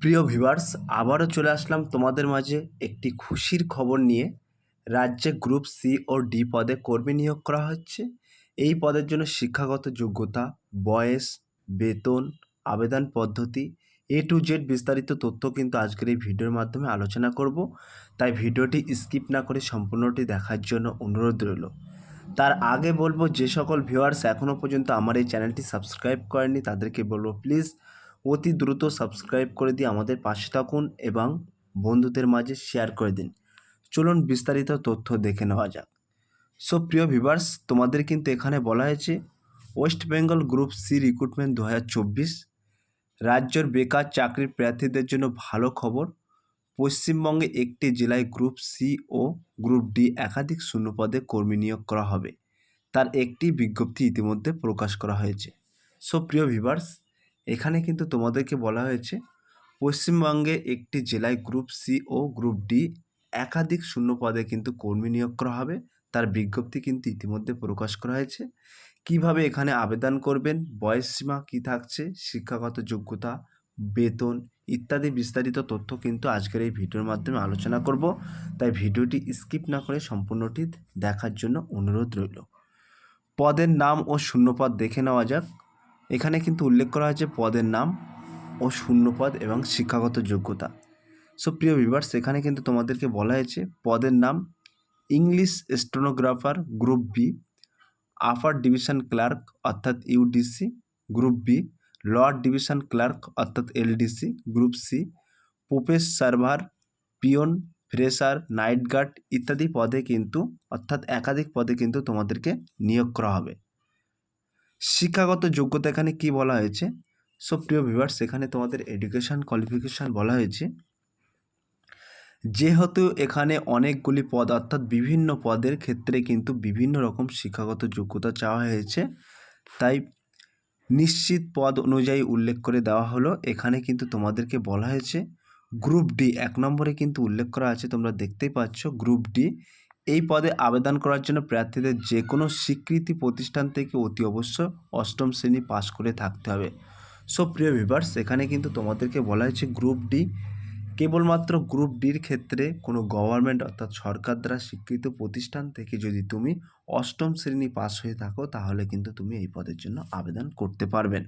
প্রিয় ভিউয়ার্স, আবারও চলে আসলাম তোমাদের মাঝে একটি খুশির খবর নিয়ে। রাজ্যে গ্রুপ সি ও ডি পদে কর্মী নিয়োগ করা হচ্ছে। এই পদের জন্য শিক্ষাগত যোগ্যতা, বয়স, বেতন, আবেদন পদ্ধতি, এ টু জেড বিস্তারিত তথ্য কিন্তু আজকের এই ভিডিওর মাধ্যমে আলোচনা করব। তাই ভিডিওটি স্কিপ না করে সম্পূর্ণটি দেখার জন্য অনুরোধ রইল। তার আগে বলব, যে সকল ভিউয়ার্স এখনও পর্যন্ত আমার এই চ্যানেলটি সাবস্ক্রাইব করেনি তাদেরকে বলব, প্লিজ অতি দ্রুত সাবস্ক্রাইব করে দিয়ে আমাদের পাশে থাকুন এবং বন্ধুদের মাঝে শেয়ার করে দিন। চলুন বিস্তারিত তথ্য দেখে নেওয়া যাক। সো প্রিয় ভিভার্স তোমাদের কিন্তু এখানে বলা হয়েছে West Bengal group C recruitment দু হাজার চব্বিশ, রাজ্যের বেকার চাকরির প্রার্থীদের জন্য ভালো খবর। পশ্চিমবঙ্গে একটি জেলায় গ্রুপ সি ও গ্রুপ ডি একাধিক শূন্যপদে কর্মী নিয়োগ করা হবে। তার একটি বিজ্ঞপ্তি ইতিমধ্যে প্রকাশ করা হয়েছে। সো প্রিয় ভিভার্স এখানে কিন্তু তোমাদেরকে বলা হয়েছে, পশ্চিমবঙ্গে একটি জেলায় গ্রুপ সি ও গ্রুপ ডি একাধিক শূন্য পদে কিন্তু কর্মী নিয়োগ করা হবে। তার বিজ্ঞপ্তি কিন্তু ইতিমধ্যে প্রকাশ করা হয়েছে। কীভাবে এখানে আবেদন করবেন, বয়স সীমা কী থাকছে, শিক্ষাগত যোগ্যতা, বেতন ইত্যাদি বিস্তারিত তথ্য কিন্তু আজকের এই ভিডিওর মাধ্যমে আলোচনা করব। তাই ভিডিওটি স্কিপ না করে সম্পূর্ণটি দেখার জন্য অনুরোধ রইল। পদের নাম ও শূন্যপদ দেখে নেওয়া যাক। এখানে কিন্তু উল্লেখ করা হয়েছে পদের নাম ও শূন্যপদ এবং শিক্ষাগত যোগ্যতা। সো প্রিয় ভিভার্স এখানে কিন্তু তোমাদেরকে বলা হয়েছে পদের নাম English stenographer group B upper division clerk অর্থাৎ UDC group B lower division clerk অর্থাৎ LDC group C process server peon fresher night guard ইত্যাদি পদে কিন্তু, অর্থাৎ একাধিক পদে কিন্তু তোমাদেরকে নিয়োগ করা হবে। শিক্ষাগত যোগ্যতা এখানে কি বলা হয়েছে? সো প্রিয় ভিভার্স এখানে তোমাদের এডুকেশান কোয়ালিফিকেশান বলা হয়েছে। যেহেতু এখানে অনেকগুলি পদ, অর্থাৎ বিভিন্ন পদের ক্ষেত্রে কিন্তু বিভিন্ন রকম শিক্ষাগত যোগ্যতা চাওয়া হয়েছে। তাই নিশ্চিত পদ অনুযায়ী উল্লেখ করে দেওয়া হলো। এখানে কিন্তু তোমাদেরকে বলা হয়েছে গ্রুপ ডি এক নম্বরে কিন্তু উল্লেখ করা আছে, তোমরা দেখতেই পাচ্ছ গ্রুপ ডি এই পদে আবেদন করার জন্য প্রার্থীদের যে কোনো স্বীকৃতি প্রতিষ্ঠান থেকে অতি অবশ্য অষ্টম শ্রেণি পাশ করে থাকতে হবে। সো, প্রিয় ভিভার্স এখানে কিন্তু তোমাদেরকে বলা হয়েছে গ্রুপ ডি। কেবলমাত্র গ্রুপ ডির ক্ষেত্রে কোনো গভর্নমেন্ট অর্থাৎ সরকার দ্বারা স্বীকৃত প্রতিষ্ঠান থেকে যদি তুমি অষ্টম শ্রেণি পাস হয়ে থাকো, তাহলে কিন্তু তুমি এই পদের জন্য আবেদন করতে পারবেন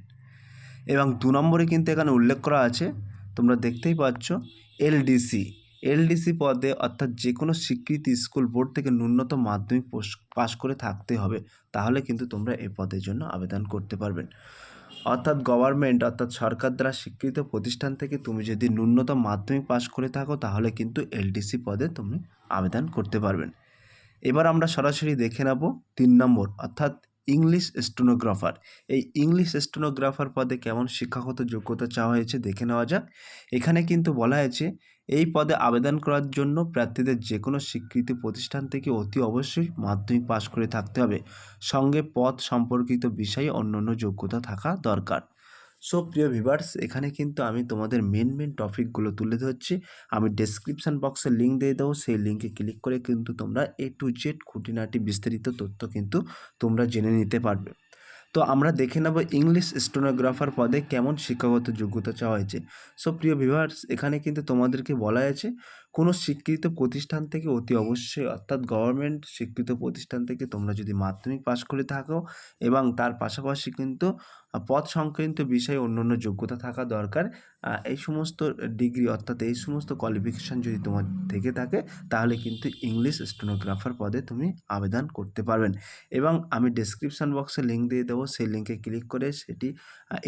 এবং দু নম্বরে কিন্তু এখানে উল্লেখ করা আছে, তোমরা দেখতেই পাচ্ছ এলডিসি এলডিসি পদে, অর্থাৎ যে কোনো স্বীকৃতি স্কুল বোর্ড থেকে ন্যূনতম মাধ্যমিক পাশ করে থাকতে হবে। তাহলে কিন্তু তোমরা এই পদের জন্য আবেদন করতে পারবেন অর্থাৎ গভর্নমেন্ট, অর্থাৎ সরকার দ্বারা স্বীকৃত প্রতিষ্ঠান থেকে তুমি যদি ন্যূনতম মাধ্যমিক পাশ করে থাকো, তাহলে কিন্তু এলডিসি পদে তুমি আবেদন করতে পারবেন এবার আমরা সরাসরি দেখে নেব তিন নম্বর, অর্থাৎ ইংলিশ স্টেনোগ্রাফার। এই ইংলিশ স্টেনোগ্রাফার পদে কেমন শিক্ষাগত যোগ্যতা চাওয়া হয়েছে দেখে নেওয়া যাক। এখানে কিন্তু বলা হয়েছে এই পদে আবেদন করার জন্য প্রার্থীদের যে কোনো স্বীকৃতি প্রতিষ্ঠান থেকে অতি অবশ্যই মাধ্যমিক পাশ করে থাকতে হবে। সঙ্গে পদ সম্পর্কিত বিষয়ে অন্যান্য যোগ্যতা থাকা দরকার। সো, প্রিয় ভিভার্স এখানে কিন্তু আমি তোমাদের মেন মেন টপিকগুলো তুলে ধরছি। আমি ডেসক্রিপশান বক্সে লিঙ্ক দিয়ে দেবো। সেই লিঙ্কে ক্লিক করে কিন্তু তোমরা এ টু জেড খুঁটিনাটি বিস্তারিত তথ্য কিন্তু তোমরা জেনে নিতে পারবে। তো আমরা দেখে নেব ইংলিশ স্টোনোগ্রাফার পদে কেমন শিক্ষাগত যোগ্যতা চাওয়া হয়েছে। সো, প্রিয় ভিভার্স এখানে কিন্তু তোমাদেরকে বলা হয়েছে, কোনো স্বীকৃত প্রতিষ্ঠান থেকে অতি অবশ্যই, অর্থাৎ গভর্নমেন্ট স্বীকৃত প্রতিষ্ঠান থেকে তোমরা যদি মাধ্যমিক পাশ করে থাকো এবং তার পাশাপাশি কিন্তু পদ সংক্রান্ত বিষয়ে অন্য অন্য যোগ্যতা থাকা দরকার। এই সমস্ত ডিগ্রি অর্থাৎ এই সমস্ত কোয়ালিফিকেশান যদি তোমার থেকে থাকে, তাহলে কিন্তু ইংলিশ স্টেনোগ্রাফার পদে তুমি আবেদন করতে পারবেন। এবং আমি ডেসক্রিপশান বক্সে লিঙ্ক দিয়ে দেবো, সেই লিঙ্কে ক্লিক করে সেটি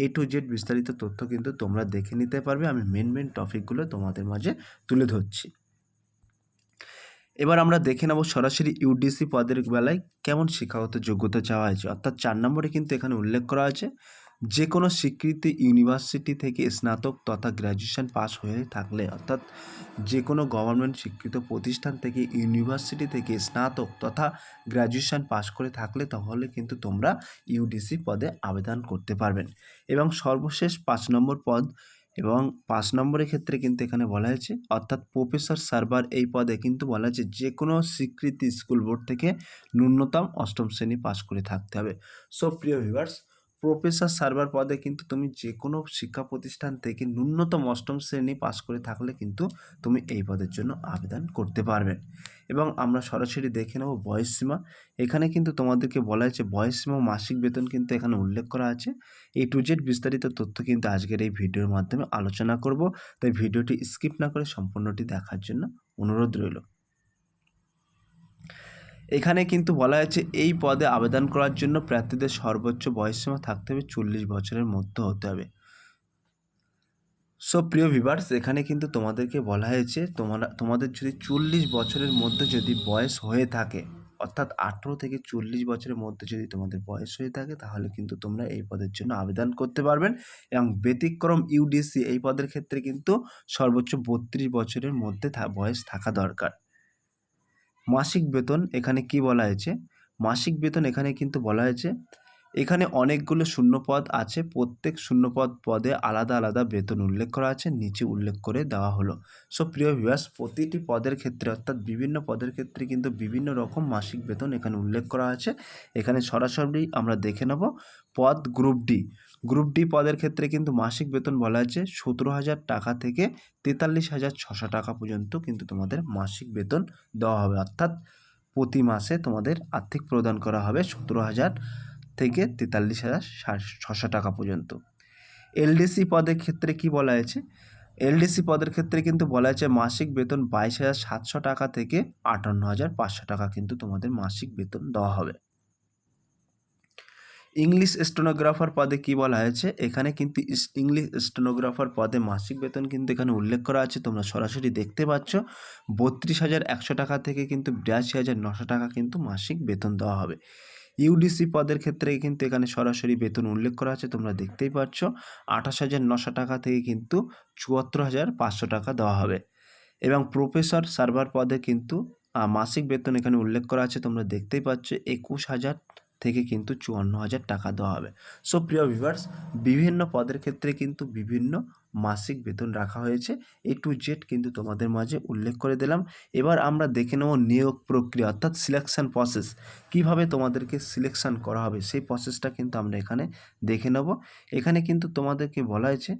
এ টু জেড বিস্তারিত তথ্য কিন্তু তোমরা দেখে নিতে পারবে। আমি মেন মেন টপিকগুলো তোমাদের মাঝে তুলে ধরছি। এবার আমরা দেখে নেব সরাসরি ইউডিসি পদের বেলায় কেমন শিক্ষাগত যোগ্যতা চাওয়া হয়েছে। অর্থাৎ চার নম্বরে কিন্তু এখানে উল্লেখ করা আছে যে কোনো স্বীকৃতি ইউনিভার্সিটি থেকে স্নাতক তথা গ্র্যাজুয়েশন পাস হয়ে থাকলে, অর্থাৎ যে কোনো গভর্নমেন্ট স্বীকৃত প্রতিষ্ঠান থেকে ইউনিভার্সিটি থেকে স্নাতক তথা গ্র্যাজুয়েশন পাস করে থাকলে, তাহলে কিন্তু তোমরা ইউডিসি পদে আবেদন করতে পারবেন এবং সর্বশেষ পাঁচ নম্বর পদ এবং পাঁচ নম্বরের ক্ষেত্রে কিন্তু এখানে বলা হয়েছে, অর্থাৎ প্রফেসর সার্ভার এই পদে কিন্তু বলা হয়েছে যে কোনো স্বীকৃতি স্কুল বোর্ড থেকে ন্যূনতম অষ্টম শ্রেণি পাশ করে থাকতে হবে। সো প্রিয় ভিভার্স প্রফেসর সার্ভার পদে কিন্তু তুমি যে কোনো শিক্ষা প্রতিষ্ঠান থেকে ন্যূনতম অষ্টম শ্রেণি পাস করে থাকলে কিন্তু তুমি এই পদের জন্য আবেদন করতে পারবে। এবং আমরা সরাসরি দেখে নেব বয়সসীমা এখানে কিন্তু তোমাদেরকে বলা হয়েছে বয়সসীমা মাসিক বেতন কিন্তু এখানে উল্লেখ করা আছে। এই টু জেড বিস্তারিত তথ্য কিন্তু আজকের এই ভিডিওর মাধ্যমে আলোচনা করব। তাই ভিডিওটি স্কিপ না করে সম্পূর্ণটি দেখার জন্য অনুরোধ রইল। এখানে কিন্তু বলা হয়েছে, এই পদে আবেদন করার জন্য প্রার্থীদের সর্বোচ্চ বয়সসীমা থাকতে হবে, চল্লিশ বছরের মধ্যে হতে হবে। সো প্রিয় ভিভার্স এখানে কিন্তু তোমাদেরকে বলা হয়েছে, তোমরা তোমাদের যদি চল্লিশ বছরের মধ্যে যদি বয়স হয়ে থাকে, অর্থাৎ আঠেরো থেকে চল্লিশ বছরের মধ্যে যদি তোমাদের বয়স হয়ে থাকে, তাহলে কিন্তু তোমরা এই পদের জন্য আবেদন করতে পারবেন এবং ব্যতিক্রম ইউডিসি এই পদের ক্ষেত্রে কিন্তু সর্বোচ্চ বত্রিশ বছরের মধ্যে বয়স থাকা দরকার। মাসিক বেতন এখানে কি বলা হয়েছে? মাসিক বেতন এখানে কিন্তু বলা হয়েছে, এখানে অনেকগুলো শূন্যপদ আছে, প্রত্যেক শূন্যপদ পদে আলাদা আলাদা বেতন উল্লেখ করা আছে, নিচে উল্লেখ করে দেওয়া হলো। সো প্রিয় ভিউয়ার্স প্রতিটি পদের ক্ষেত্রে, অর্থাৎ বিভিন্ন পদের ক্ষেত্রে কিন্তু বিভিন্ন রকম মাসিক বেতন এখানে উল্লেখ করা আছে। এখানে সরাসরি আমরা দেখে নেব পদ গ্রুপ ডি। গ্রুপ ডি পদের ক্ষেত্রে কিন্তু মাসিক বেতন বলা আছে সতেরো হাজার টাকা থেকে তেতাল্লিশ হাজার ছশো টাকা পর্যন্ত কিন্তু তোমাদের মাসিক বেতন দেওয়া হবে। অর্থাৎ প্রতি মাসে তোমাদের আর্থিক প্রদান করা হবে সতেরো হাজার থেকে তেতাল্লিশ হাজার ছশো টাকা পর্যন্ত। এলডিসি পদের ক্ষেত্রে কি বলা হয়েছে? এলডিসি পদের ক্ষেত্রে কিন্তু বলা হয়েছে মাসিক বেতন বাইশ হাজার সাতশো টাকা থেকে আটান্ন হাজার পাঁচশো টাকা কিন্তু তোমাদের মাসিক বেতন দেওয়া হবে। ইংলিশ স্টেনোগ্রাফার পদে কি বলা হয়েছে? এখানে কিন্তু ইংলিশ স্টেনোগ্রাফার পদে মাসিক বেতন কিন্তু এখানে উল্লেখ করা আছে। তোমরা সরাসরি দেখতে পাচ্ছ। বত্রিশ হাজার একশো টাকা থেকে কিন্তু বিরাশি হাজার নশো টাকা কিন্তু মাসিক বেতন দেওয়া হবে। ইউডিসি পদের ক্ষেত্রে কিন্তু এখানে সরাসরি বেতন উল্লেখ করা আছে। তোমরা দেখতেই পাচ্ছ। আঠাশ হাজার নশো টাকা থেকে কিন্তু চুয়াত্তর হাজার পাঁচশো টাকা দেওয়া হবে। এবং প্রফেসর সার্ভার পদে কিন্তু মাসিক বেতন এখানে উল্লেখ করা আছে। তোমরা দেখতেই পাচ্ছ। একুশ হাজার থেকে কিন্তু চুয়ান্ন হাজার টাকা দেওয়া হবে। সো প্রিয় ভিভার্স বিভিন্ন পদের ক্ষেত্রে কিন্তু বিভিন্ন মাসিক বেতন রাখা হয়েছে। এ টু জেড কিন্তু তোমাদের মাঝে উল্লেখ করে দিলাম। এবার আমরা দেখে নেব নিয়োগ প্রক্রিয়া, অর্থাৎ সিলেকশান প্রসেস কীভাবে তোমাদেরকে সিলেকশান করা হবে, সেই প্রসেসটা কিন্তু আমরা এখানে দেখে নেব। এখানে কিন্তু তোমাদেরকে বলা হয়েছে,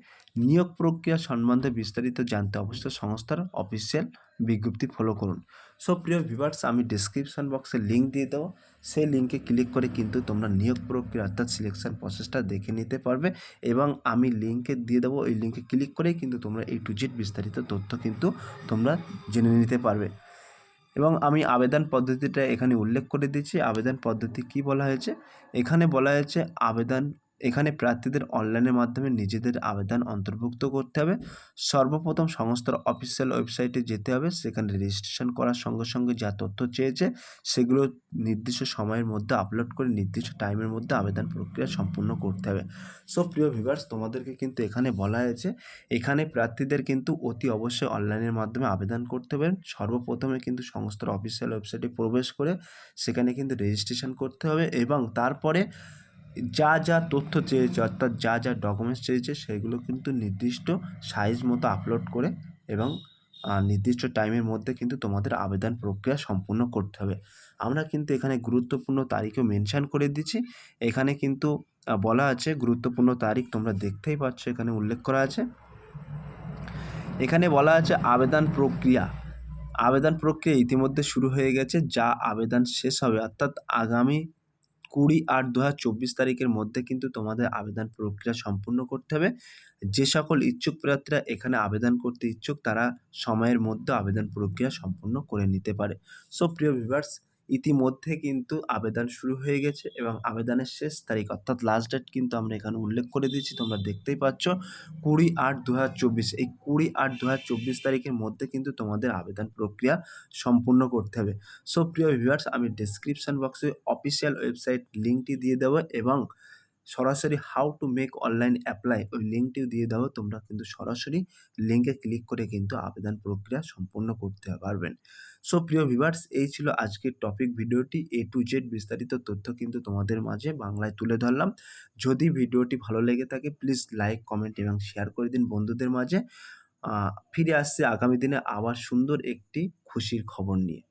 নিয়োগ প্রক্রিয়া সম্বন্ধে বিস্তারিত জানতে অবশ্যই সংস্থার অফিসিয়াল বিজ্ঞপ্তি ফলো করুন। সো প্রিয় ভিভার্স আমি ডিসক্রিপশান বক্সে লিঙ্ক দিয়ে দেবো। সেই লিঙ্কে ক্লিক করে কিন্তু তোমরা নিয়োগ প্রক্রিয়া অর্থাৎ সিলেকশন প্রসেসটা দেখে নিতে পারবে এবং আমি লিঙ্কে দিয়ে দেবো। ওই লিঙ্কে ক্লিক করেই কিন্তু তোমরা এই টু জেড বিস্তারিত তথ্য কিন্তু তোমরা জেনে নিতে পারবে। এবং আমি আবেদন পদ্ধতিটা এখানে উল্লেখ করে দিচ্ছি আবেদন পদ্ধতি কি বলা হয়েছে? এখানে বলা হয়েছে আবেদন এখানে প্রার্থীদের অনলাইনের মাধ্যমে নিজেদের আবেদন অন্তর্ভুক্ত করতে হবে। সর্বপ্রথম সংস্থার অফিসিয়াল ওয়েবসাইটে যেতে হবে। সেখানে রেজিস্ট্রেশন করার সঙ্গে সঙ্গে যা তথ্য চেয়েছে, সেগুলো নির্দিষ্ট সময়ের মধ্যে আপলোড করে নির্দিষ্ট টাইমের মধ্যে আবেদন প্রক্রিয়া সম্পূর্ণ করতে হবে। সো প্রিয় ভিভার্স তোমাদেরকে কিন্তু এখানে বলা হয়েছে, এখানে প্রার্থীদের কিন্তু অতি অবশ্যই অনলাইনের মাধ্যমে আবেদন করতে হবে। সর্বপ্রথমে কিন্তু সংস্থার অফিসিয়াল ওয়েবসাইটে প্রবেশ করে সেখানে কিন্তু রেজিস্ট্রেশন করতে হবে এবং তারপরে যা যা তথ্য চেয়েছে, অর্থাৎ যা যা ডকুমেন্টস চেয়েছে, সেগুলো কিন্তু নির্দিষ্ট সাইজ মতো আপলোড করে এবং নির্দিষ্ট টাইমের মধ্যে কিন্তু তোমাদের আবেদন প্রক্রিয়া সম্পূর্ণ করতে হবে। আমরা কিন্তু এখানে গুরুত্বপূর্ণ তারিখও মেনশান করে দিচ্ছি। এখানে কিন্তু বলা আছে গুরুত্বপূর্ণ তারিখ তোমরা দেখতেই পাচ্ছ, এখানে উল্লেখ করা আছে। এখানে বলা আছে আবেদন প্রক্রিয়া। আবেদন প্রক্রিয়া ইতিমধ্যে শুরু হয়ে গেছে, যা আবেদন শেষ হবে, অর্থাৎ আগামী কুড়ি আট দু হাজার চব্বিশ তারিখের মধ্যে কিন্তু তোমাদের আবেদন প্রক্রিয়া সম্পূর্ণ করতে হবে। যে সকল ইচ্ছুক প্রার্থীরা এখানে আবেদন করতে ইচ্ছুক তারা সময়ের মধ্যে আবেদন প্রক্রিয়া সম্পূর্ণ করে নিতে পারে। সো প্রিয় ভিভার্স ইতিমধ্যে কিন্তু আবেদন শুরু হয়ে গেছে এবং আবেদনের শেষ তারিখ অর্থাৎ লাস্ট ডেট কিন্তু আমরা এখানে উল্লেখ করে দিচ্ছি তোমরা দেখতেই পাচ্ছ। কুড়ি আট দু এই কুড়ি আট দু তারিখের মধ্যে কিন্তু তোমাদের আবেদন প্রক্রিয়া সম্পূর্ণ করতে হবে। সো প্রিয় ভিউয়ার্স আমি ডিসক্রিপশান বক্সে অফিসিয়াল ওয়েবসাইট লিঙ্কটি দিয়ে দেবো এবং সরাসরি how to make online apply ওই লিঙ্কটিও দিয়ে দেবো। তোমরা কিন্তু সরাসরি লিঙ্কে ক্লিক করে কিন্তু আবেদন প্রক্রিয়া সম্পূর্ণ করতে পারবেন। সো প্রিয় ভিভার্স এই ছিল আজকের টপিক ভিডিওটি। এ টু জেড বিস্তারিত তথ্য কিন্তু তোমাদের মাঝে বাংলায় তুলে ধরলাম। যদি ভিডিওটি ভালো লেগে থাকে প্লিজ লাইক কমেন্ট এবং শেয়ার করে দিন বন্ধুদের মাঝে। ফিরে আসছে আগামী দিনে আবার সুন্দর একটি খুশির খবর নিয়ে।